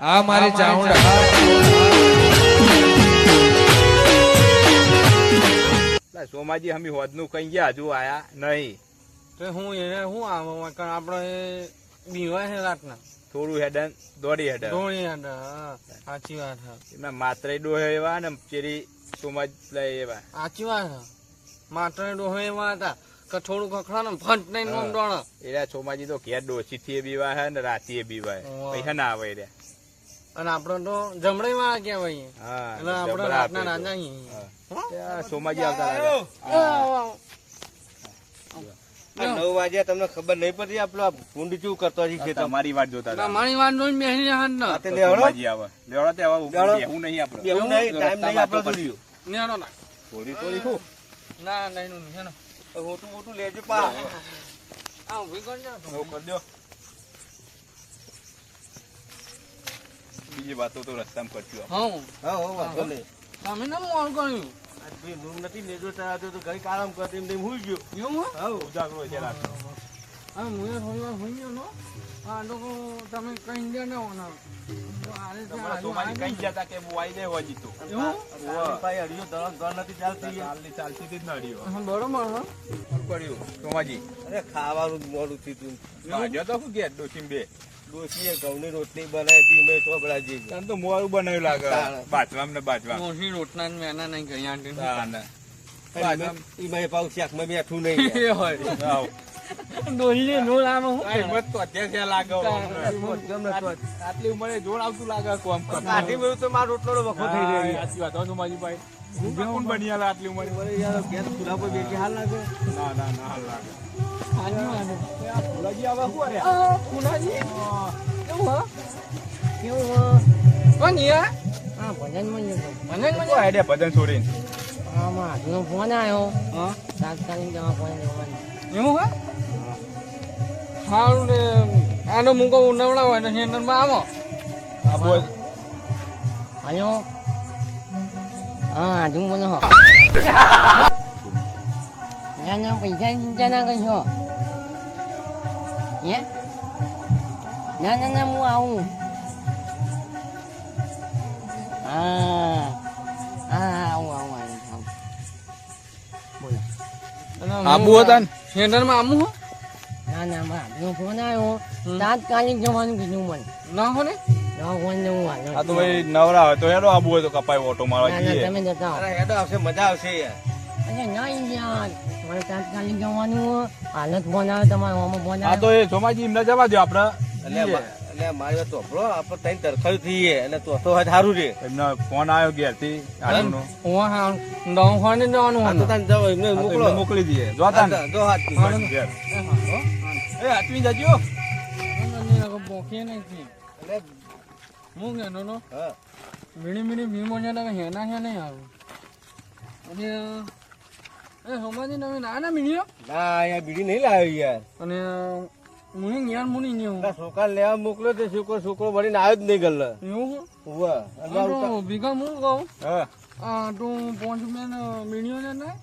આ મારી ચાઉંડા સોમાજી હમી હોદનું કઈ ગયા? હજુ આયા નહીં. તો હું એને હું આવો? કારણ આપણે બીવા છે રાતના. થોડું હેડન દોડી હેડન. દોડી હેડન સાચી વાત છે એમના માત્રે ડોહે એવા ને ચેરી સોમાજ લઈ એવા. સાચી વાત છે માત્ર ડોહે એવા હતા કે થોડું કખડા ને ફટ નહીં નોમ એરા સોમાજી તો ઘેર ડોસી થી બીવા હે ને રાતી બીવા હે પૈસા ના આવે રે. અને આપણે તો જમણે વાળા કહેવાય હા એટલે આપણે રાતના રાજા. સોમાજી આવતા નવ વાગ્યા તમને ખબર નહીં પડતી આપણો ભૂંડ કેવું કરતો છે તમારી વાત જોતા. તમારી વાત નો બેસી રહ્યા ને. તો લેવડો આવે. લેવડો તે આવા લેવડો. નહીં આપણે. એવું નહીં ટાઈમ નહીં આપણો જોડ્યો. નેનો ના. થોડી થોડી શું? ના નહીં નું નેનો મોટું મોટું લેજો પા. આ ઊભી કરજો એવું કરી દો બીજી વાતો તો રસ્તામાં કરશું હા હા વાંધો નહીં. તમે ને મોલ કર્યું. આ રૂમ નથી લેજો તારા તો ઘરે આરામ કરતી એમ તેમ હુઈ ગયો. એવું હા ઉજાગરો છે. હા હોઈ ગયો નો. આ લોકો તમે કઈ ઓના તા તો ખાવાનું મોડું થયું તો. બે? ડોશીએ ઘઉંની રોટલી બનાવી હતી મેં તો બળાજી તને તો મોરું બનાવ્યું લાગે. તાણે. ને બાજવામ મોસી રોટલા ને મેના નહીં કરી આંટી તાણે. બાજવામ. એમાં પાઉ શાકમાં બેઠું નહીં એ હોય. ડોહીને નો લાવો. હું હિંમત તો અત્યારે ત્યાં લાગે. આટલી ઉંમરે જોર આવતું લાગે કોમ કરતું. બધું તો મારો રોટલો વખો થઈ જાય. સાચી વાત. હો સોમાજી ભાઈ કોણ બની આટલી ઉંમરે? યાર ગેસ ચૂલા પર બેઠી હાલ લાગે. ના ના ના હાલ લાગે. આની આને ફુલાજી આવા હું અરે? ફુલાજી કેવું હા? કેવું હા? કોણ યા હા? ભજનમાં ભજન જ શું ભજન છોડીને. માં આજનો ફોન આવ્યો હા? તાત્કાલિક જવા ફોન એવું હા? સારું ને આનો મૂકો નવડા હોય ને તો માં આવો. આ બોલ હલો હા આજુ બોલો હો ના ના પૈસા ચિંતા ના કરશો હે ના ના ના હું આવું હા હા આવું આવું આવું આવું બોલો આબુ હતા ને? સેન્ટરમાં આવું હો ના ના મારા આજનો ફોન આવ્યો તાત્કાલિક જવાનું કીધું મને ના હો ને ના ફોન ને હું હાલો આ તો ભાઈ નવરા હોય તો હેડો આબુ હોય તો કપાય ઓટો મારવા જઈએ તમે જતા અરે હેડો આવશે મજા આવશે યાર તાત્કાલિક જવાનું હો. હાલત ફોન આવે તમારો ફોન આ તો એ સોમાજી એમને જવા દો એટલે મારી વાત આપણે ત્રણ તરખાયું થઈએ અને તો તો સારું રે એમનો ફોન આવ્યો ઘેરથી આનંદનો. હા દવાખાને જવાનું હતું તને જાઓ એમને મોકલો મોકલી દઈએ જોતા ને હા, હાથ ઘેર. એ હાચવી જજો પોખીએ નથી એટલે હું કે નો હા. મીણી મીણી મીમો છે તમે હેના છે નહીં આવું. અને એ સોમાજી તમે ના ના મીણીઓ? ના યાર બીડી નહીં લાવ્યો યાર. અને મુની જ્ઞાન મુની ના છોકરા લેવા મોકલ્યો તે છોકરો છોકરો વળીને આવ્યો જ નહીં ગલ એવું હું ભીખા હું કહું. હા. તું પાંચ રૂપિયા મીણીઓ ને ના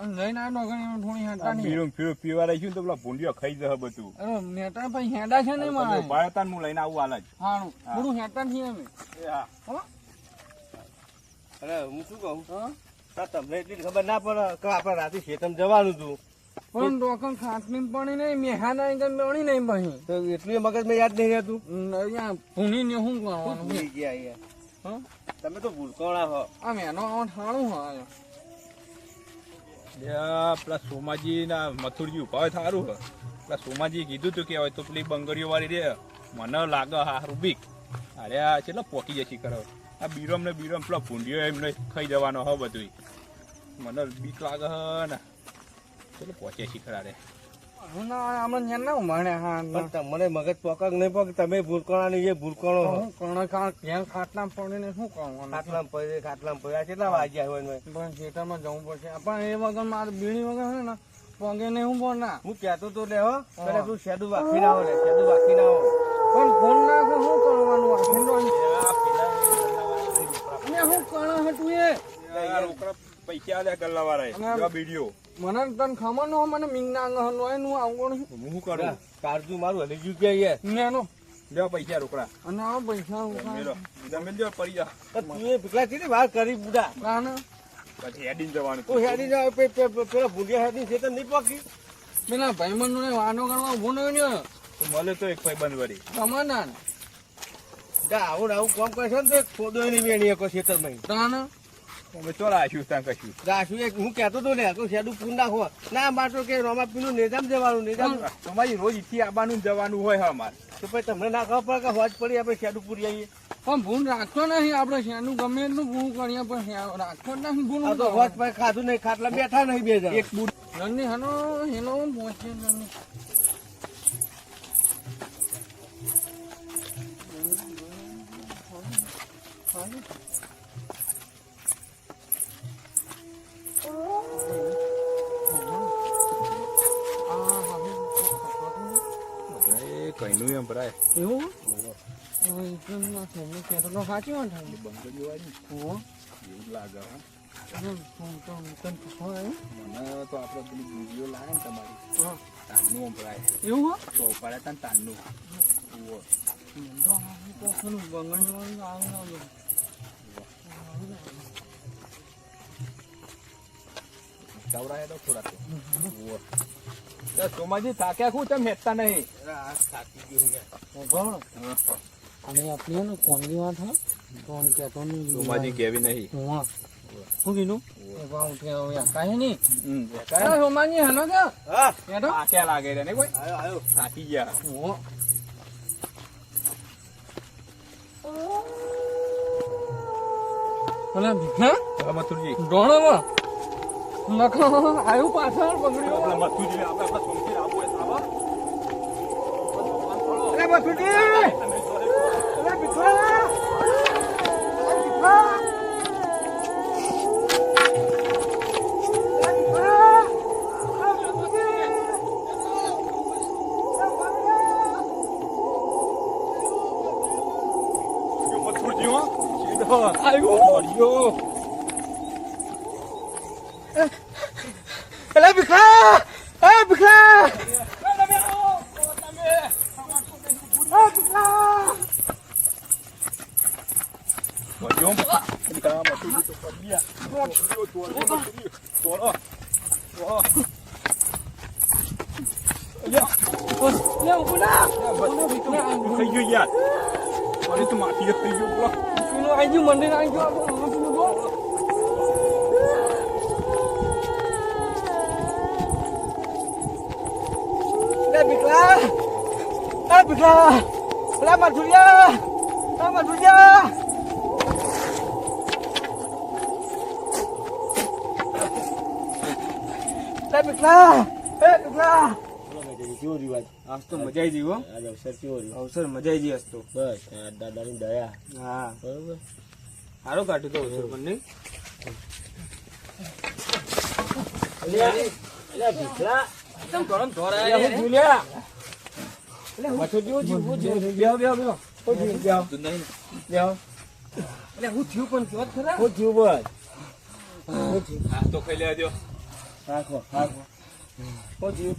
લઈને આવ્યો ઘણી થોડી હેટા નહીં. પીરું પીરું પીવા તો પેલા ભૂંડિયો ખાઈ જશે બધું. અરે નેટા ભાઈ હેડા છે નહીં તમે મારે ઊભા હું લઈને આવું હાલ જ. હારું. થોડું હેટા છીએ અમે એ હા. હો? અરે હું શું કહું? હા? તમને એટલી ખબર ના પડે કે આપણે રાતે શેતમ જવાનું હતું. પણ ડોકર ખાટલી પડી નહીં મેહા ના કે પડી નહીં ભાઈ તો એટલું મગજ મેં યાદ નહીં રહેતું? અહીંયા ભૂની ને શું કરવાનું ગયા યાર તમે તો ભૂલકોણા હો. આ મેનો આવું ઠાણું હોય. પેલા સોમાજી મથુરજી ઊભા સારું પેલા સોમાજી કીધું તું કે હવે તો પેલી બંગડીઓ વાળી મને લાગે હારું બીક અરે આ કેટલો પોકી જશી કરો. આ બીરમ બીરમ પેલા ભૂંડિયો એમને ખાઈ જવાનો હો બધું મને બીક લાગે ને. ચલો પહોંચે શીખરા રે ના ના તમને મગજ પોકક નહીં પગ તમે ભૂલકોણા જે ભૂલકોણો ખાટલા પડીને શું કરવાનું ખાટલામાં પડે પડ્યા કેટલા વાગ્યા હોય ને? પણ ખેતરમાં જવું પડશે. પણ એ વગર મારે બીડી વગર છે ને પગે નહીં હું બોલ ના. હું કહેતો તો લે હો પેલા તું શેડું વાખી ના લે શેડું વાખી ના પણ ફોન નાખે શું કરવાનું? આખીનો અને શું હતું એ? પૈસા આલ્યા ગલ્લા વાળા બીડીઓ મને તને ખબર ન મને મિંગના અંગ હોયનું આવું હું શું કરું? કાળજુ મારું હલી ગયું કે યાર નેનો લ્યો પૈસા રોકડા. અને આ પૈસા મેલો તમે જો પડી જા. તું એ પીકલા કેટલી વાર કરી બુડા. ના પછી હેડી જવાનું. તું હેડી જા પે- પે- પે- પેલા ભૂગ્યા હેડી છે તો નહીં પકી પેલા ભાઈબંધો ને વાનો કરવા ઊભો નયો ને તો મળે તો એક ભાઈ બંધ વળી. તમારા જા આવું ને આવું કામ કરશો ને તો એક ખોદો નહીં વેણી માં ના તાને અમે ત્યાં કશું. રાશું એક હું કહેતો તો ને તો શેડું પૂર નાખો. ના માટો કે રોમા પીનું નિજામ જવાનું નિજામ. તમારી રોજ ઈથી આવવાનું જવાનું હોય અમારે. તો પછી તમને ના ખબર પડે કે હોજ પડી આપણે શેડું પૂરી આવીએ. પણ ભૂલ રાખતો નહીં આપણે શેનું ગમે એટલું ભૂલ કરીએ પણ રાખતો નહીં ભૂલ આ તો હોજ ખાધું નહીં ખાટલા બેઠા નહીં બે જણ. એક બુટ. નંદી હનો હેલો પહોંચે નંદી એ કઈનું એમ ભરાય. એવું? તો સાચી વાત વાળી ઓહો. એવું લાગે? મને તો આપણે પેલી ગુજીઓ લાવે ને તમારી. તાનનું ભરાય. એવું હો? તો તાનનું. ઉવ્વ. તો આ સોમાજી થાક્યા શું? તમે હેતતા નહીં? આ થાકી ગયું છે. ઓગણ. અને આપણે ને કોણની વાત હા? કોણ કહેતો નહીં. સોમાજી કેવી નહીં. હા શું કીધું? એવા ઉઠે હવે કાંઈ નહીં. સોમાજી હેલો કે? હા. હેલો લાગે રે ને કોઈ? આયો આયો. થાકી ગયા. હું ભીખા મથુરજી. ડોણોમાં? લખો આવ્યું પાછળ બંગડીઓ આપણે મથુરજી આપણે આપણે સોમથી આવું હોય તો આવો. અરે બસુજી અરે બિખરા મથુરજી હો સીધો આવ્યો મળ્યો અરે બિખરા અરે બિખરા મળ્યો કા મથુરજી તો પડી ગયા મળ્યો તોડો મથુરજી તોડો તોડો લે ઉભુલા થઈ ગયું યાર મને તો માટી જ થઈ ગયું બોલો પેલું આવી ગયું મંદિર આવી ગયું આપણું પેલું બોલ અરે બિખરા અરે બિખરા અરે મધુરિયા અરે મધુરિયા અરે બિખરા અરે બિખરા કેવો રિવાજ આજ તો મજા આવી હો. આજ અવસર કેવો રહ્યો? અવસર મજા આવી આજ તો. બસ આ દાદાની દયા. હા. બરોબર? સારો કાઢ્યું તો અવસર પણ નહીં. ભીખલા. ગરમ જેવું બેહો બેહો બેહો. જીવ એટલે હું પણ જોત ખરા? હું જીવ બસ. હું જીવ આ તો ખાઈ લેવા રાખો રાખો. હું જીવ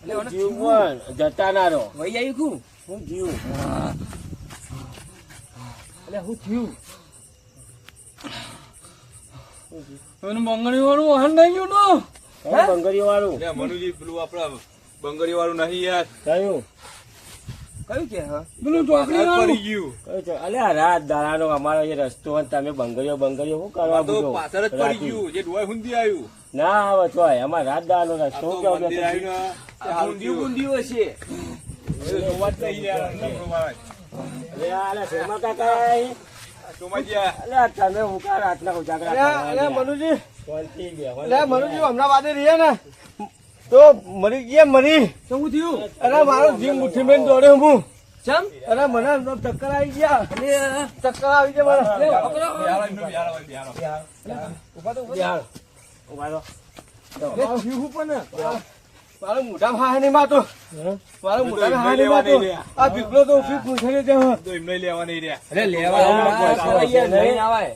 એટલે હું જીવ પણ જતા ના રહો વહી આવી કું હું જીવ એટલે હું થયું. મંગણી વાળું વાહન નહીં ગયું બંગરીઓ વાળું મનુજી પેલું આપડા બંગડીઓ વાળું નહીં યાર. કયું? કયું કે પેલું ચોકડી પડી ગયું. અલે રાત દાડાનો અમારો એ રસ્તો તમે બંગરીઓ બંગરીઓ શું કરવા તો પાછળ જ પડી ગયું જે ડોય હુંદી આવ્યું ના આવે તો અમાર રાત દાડાનો રસ્તો કેવું મંદિર બેઠો આવ્યું ને તે હારું થયું. બુંદીઓ છે. એ જોવા જ નહીં યાર, નકરો મારે. અલે આ અલે સોમા કાકા તમે હું કા રાતના ઉજાગરા? મનુજી. મનુજી હમણાં વાદે રહ્યા ને. તો મરી ગયા મરી. શું થયું? અરે મારો જીવ મુઠ્ઠી મેં દોડ્યો હું. ચમ? અરે મને આમ ચક્કર આવી ગયા. ચક્કર આવી ગયા મને. ઊભા તો ઊભા. ઊભા રહો. મોટા મારું મોઢામાં હાય નહીં માતો હે? મારું તો મોઢામાં નહીં માતો આ પીપળો તો પૂછડી દે હું. તો એમને લેવા નહીં રહ્યા અરે લેવા નહીં આવે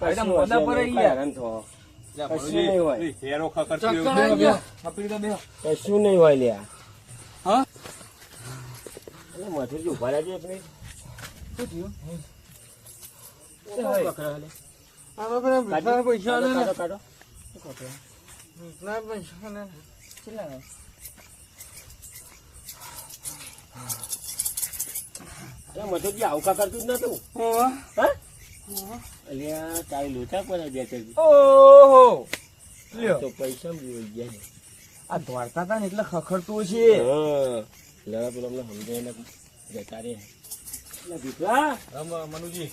પૈસા મોઢા પર આવી ગયા. હેરાન થો. કશું નહીં હોય. નહીં લ્યા હા મથુરજી ઊભા રહેજો એક મિનિટ. શું થયું શું પકડો લે? આ લોકોને ભીખના પૈસા આલે ને કાઢો, કાઢો. ભીખના પૈસા આલે ને. અરે મથુરજી આવું કા કરતું જ નતું. અલ્યા તારી લોચા પડે બે ચાર દી. ઓહો. લ્યો. તો પૈસા વહી ગયા છે. આ દ્વારકા તા ને એટલે ખખડતું છે હા. લડા પેલો અમને સમજાય જતા રે દીકરા મનુજી.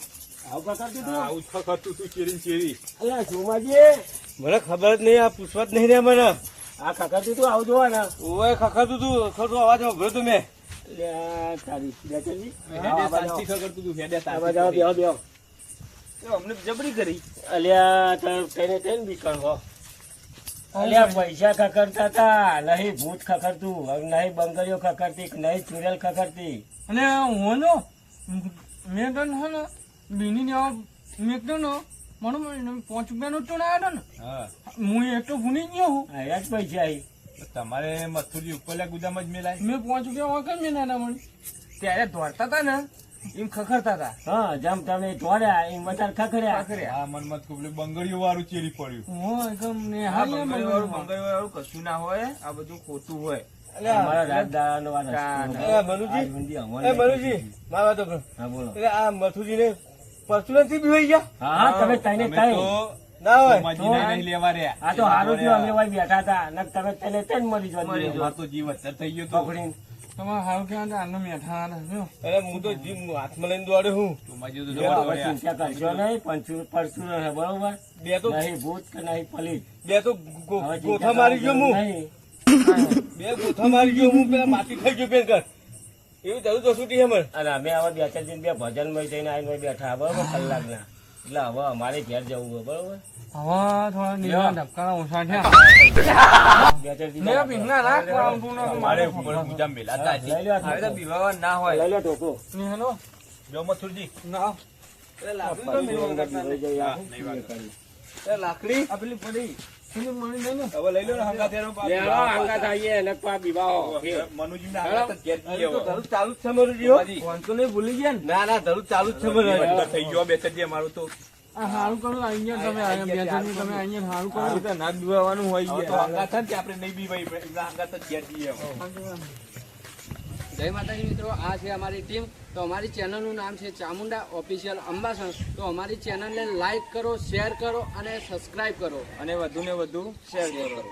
આવું કા કરતું તું? આવું ખખડતું તું ચેરી. ચેરી અલ્યા સોમાજી મને ખબર જ નહીં આ પૂછવા જ નહીં રે મને. આ ખકરતું તું આવું ને ઓય ખખાતું તું ખોટું અવાજ સાંભળ્યો તું મેં અલ્યા તું. અમને જબરી કરી. તેને તેને બીકણ હો. પૈસા ખખડતા તા. નહીં ભૂત ખખડતું નહીં બંગડીઓ ખખડતી નહીં ચુરેલ ખખડતી અને હું મેં તને બીની ને મેં તો મને મને પાંચ રૂપિયાનો ચૂન આવ્યો ને. હું. એક ભૂલી ગયો હું. આયા જ પૈસા આવી તમારે મથુરજી ઉપર ગુદામ જ મેલાય. મેં પાંચ રૂપિયા વાંકે મેં નાના ત્યારે દોડતા હતા ને એમ ખખડતા હતા હા જેમ તમે દોડ્યા એમ વધારે ખખડ્યા. ખખડ્યા. હા મન મત કુબલે બંગડીઓ વાળું ચેરી પડ્યું. હું એકદમ ને હા બંગડીઓ વાળું બંગડીઓ વાળું કશું ના હોય આ બધું ખોટું હોય. અમારા રાજદારાનો વાત હશે. એ મનુજી મારી વાત સાંભળો. હા બોલો. એટલે આ મથુજી ને થી બીવાઈ ગયા? હા હા તમે તઈને અમે કઈ ના હોય. લેવા રહ્યા. આ તો હારું થયું અમે ભાઈ બેઠા હતા. ને તમે તેને તેને મરી જવા મરી દીધો. તો જીવ થઈ ગયો તો. તમારે હારું કહેવાય આનો મેઠા અરે હું તો જીવ હાથમાં લઈને દોડ્યો હું. ચિંતા કરશો નહીં પરચું પરસુર બરોબર? બે તો નહીં ભૂત કે નહીં પલી બે તો ગોથા મારી ગયો હું. બે ગોથા મારી ગયો હું પેલા માટી ખાઈ ગયો પેન કર એવું થયું તો છૂટી હે મને અને અમે હવે બે ચાર દિન બે ભજનમાં જઈને આવીને બેઠા બરોબર કલાકના. એટલે હવે અમારે ઘેર જવું છે બરોબર? હવે થોડા નીલા ધબકારા ઓછા મેં મારે ઉપર મેલાતા હવે તો બીવાવા ના હોય. લઈ લો ટોકો. ને હેલો. જો મથુરજી ના. લઈ જઈએ હા, આપણે. નહીં લાકડી. આ પેલી પડી. હવે ને જ તો જ તો ને ચાલુ જ થઈ ગયો બે ચાર અમારું તો હારું કરું અહીંયા તમે તમે અહીંયા હારું ના બીવાવાનું હોય તો જ આપણે નહીં બીવાય હંગાથ જ ઘેર જઈએ. જય માતાજી મિત્રો, આ છે અમારી ટીમ તો અમારી ચેનલનું નામ છે ચામુંડા ઓફિશિયલ અંબાસન તો અમારી ચેનલને લાઈક કરો શેર કરો અને સબસ્ક્રાઈબ કરો. અને વધુ ને વધુ શેર કરો.